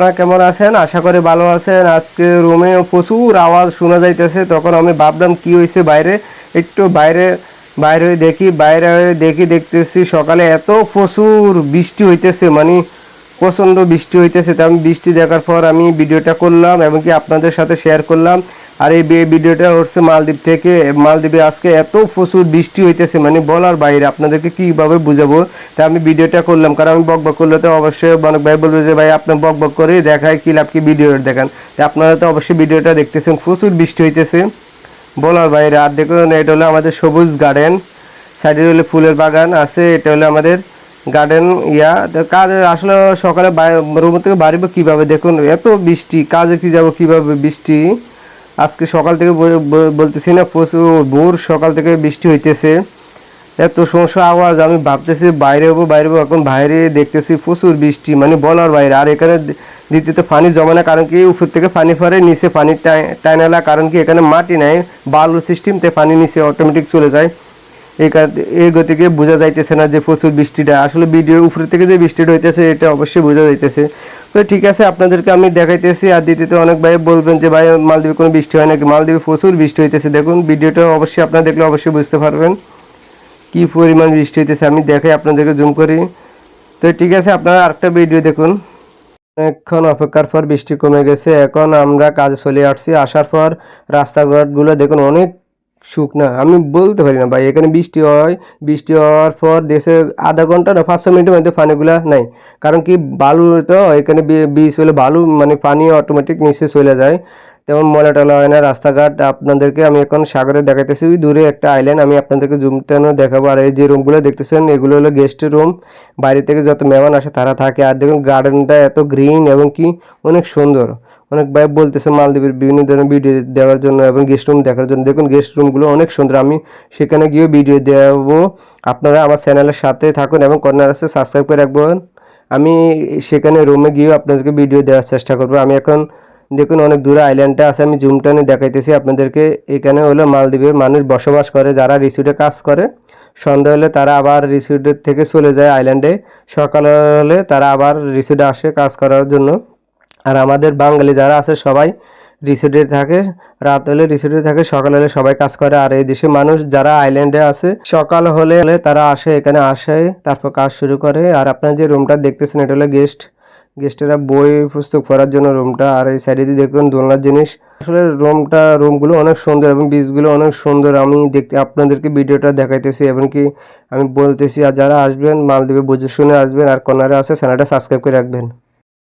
আপনারা কেমন আছেন? আশা করি ভালো আছেন। আজকে রুমে প্রচুর আওয়াজ শোনা যাইতেছে। তখন আমি ভাবলাম, কি হয়েছে বাইরে? একটু বাইরে বাইরে হয়ে দেখি, বাইরে হয়ে দেখি, দেখতেছি সকালে এত প্রচুর বৃষ্টি হইতেছে। মানে প্রচণ্ড বৃষ্টি হইতেছে। তো আমি বৃষ্টি দেখার পর আমি ভিডিওটা করলাম এমনকি আপনাদের সাথে শেয়ার করলাম। আর এই ভিডিওটা হচ্ছে মালদ্বীপ থেকে। মালদ্বীপে আজকে এত প্রচুর বৃষ্টি হইতেছে মানে বলার বাইরে আপনাদেরকে কীভাবে বুঝাবো? তা আমি ভিডিওটা করলাম, কারণ আমি বক বক করলে তো অবশ্যই অনেক ভাই বলবে যে, ভাই, আপনি বক বক করে দেখায় কি লাভ কি ভিডিও দেখান। আপনারা তো অবশ্যই ভিডিওটা দেখতেছেন, প্রচুর বৃষ্টি হইতেছে। বলার বাইরে, আর দেখুন, এটা হলো আমাদের সবুজ গার্ডেন সাইডে হলো ফুলের বাগান আছে, এটা হলো আমাদের গার্ডেন ইয়া। কাজ আসলে সকালে রুম থেকে বাড়িব কীভাবে? দেখুন, এত বৃষ্টি, কাজে কি যাব কীভাবে বৃষ্টি? আজকে সকাল থেকে বল- বল- বলতেছি না, প্রচুর ভোর, সকাল থেকে বৃষ্টি হইতেছে। এত সমস্যা আওয়াজ, আমি ভাবতেছি বাইরে হব বাইরে হব, এখন বাইরে দেখতেছি প্রচুর বৃষ্টি মানে বলার বাইরে। আর এখানে দ্বিতীয়ত পানি জমে না, কারণ কি উপর থেকে পানি পড়ে, নিচে পানি টাই- টাইনালা কারণ কি এখানে মাটি নাই, বালু সিস্টেম তে পানি নিচে অটোমেটিক চলে যায়। এই এই গতিকে বোঝা যাইতেছে না যে প্রচুর বৃষ্টিটা। আসলে ভিডিও উপরে থেকে যে বৃষ্টিটা হইতেছে, এটা অবশ্যই বোঝা যাইতেছে। তো ঠিক আছে, আপনাদেরকে আমি দেখাইতেছি আর দ্বিতীয়ত অনেক ভাই বলবেন যে, ভাই, মালদ্বীপে কোনো বৃষ্টি হয় নাকি? মালদ্বীপে প্রচুর বৃষ্টি হইতেছে। দেখুন, ভিডিওটা অবশ্যই আপনারা দেখলে অবশ্যই বুঝতে পারবেন কি পরিমাণ বৃষ্টি হইতেছে। আমি দেখাই আপনাদেরকে জুম করি। তো ঠিক আছে, আপনারা আরেকটা ভিডিও দেখুন। অনেকক্ষণ অপেক্ষার পর বৃষ্টি কমে গেছে। এখন আমরা কাজে চলে আসছি। আসার পর রাস্তাঘাটগুলো দেখুন, অনেক শুকনা আমি বলতে পারি না ভাই, এখানে বৃষ্টি হয়, বৃষ্টি হওয়ার পর দেশে আধা ঘণ্টা না পাঁচশো মিনিটের মধ্যে পানিগুলো নাই। কারণ কি, বালু তো, এখানে বীজ হলে বালু মানে পানি অটোমেটিক নিচে চলে যায়। তেমন ময়লা টলা হয় না। রাস্তাঘাট আপনাদেরকে আমি এখন সাগরে দেখাইতেছি। ওই দূরে একটা আইল্যান্ড আমি আপনাদেরকে জুম টেনও দেখাবো। আর এই যে রুমগুলো দেখতেছেন, এগুলো হলো গেস্ট রুম বাইরে থেকে যত মেহমান আসে তারা থাকে। আর দেখুন গার্ডেনটা এত গ্রিন এবং কি অনেক সুন্দর। অনেক ভাই বলতেছে মালদ্বীপের বিভিন্ন ধরনের ভিডিও দেওয়ার জন্য এবং গেস্ট রুম দেখার জন্য। দেখুন গেস্ট রুমগুলো অনেক সুন্দর। আমি সেখানে গিয়ে ভিডিও দেবো। আপনারা আমার চ্যানেলের সাথে থাকুন এবং কর্নার আছে সাবস্ক্রাইব করে রাখবেন। আমি সেখানে রুমে গিয়েও আপনাদেরকে ভিডিও দেওয়ার চেষ্টা করব। আমি এখন দেখুন, অনেক দূরে আইল্যান্ডটা আছে, আমি জুম টানে দেখাইতেছি আপনাদেরকে। এখানে হলো মালদ্বীপের মানুষ বসবাস করে, যারা রিসিউটে কাজ করে। সন্ধ্যা হলে তারা আবার রিসিউটের থেকে চলে যায় আইল্যান্ডে সকাল হলে তারা আবার রিসিউটে আসে কাজ করার জন্য। আর আমাদের বাঙালি যারা আছে, সবাই রিসোর্টে থাকে। রাত হলে রিসোর্টে থাকে, সকাল হলে সবাই কাজ করে। আর এই দেশে মানুষ যারা আইল্যান্ডে আছে, সকাল হলে হলে তারা আসে, এখানে আসে, তারপর কাজ শুরু করে। আর আপনার যে রুমটা দেখতেছেন, এটা হলো গেস্ট গেস্টেরা বই, পুস্তক পড়ার জন্য রুমটা আর এই সাইডে দেখুন দোলনার জিনিস। আসলে রুমটা, রুমগুলো অনেক সুন্দর এবং বীজগুলো অনেক সুন্দর। আমি দেখতে আপনাদেরকে ভিডিওটা দেখাইতেছি এবং কি আমি বলতেছি, আর যারা আসবেন, মালদ্বীপে বুঝে শুনে আসবেন, আর কর্নারে আসে চ্যানেলটা সাবস্ক্রাইব করে রাখবেন।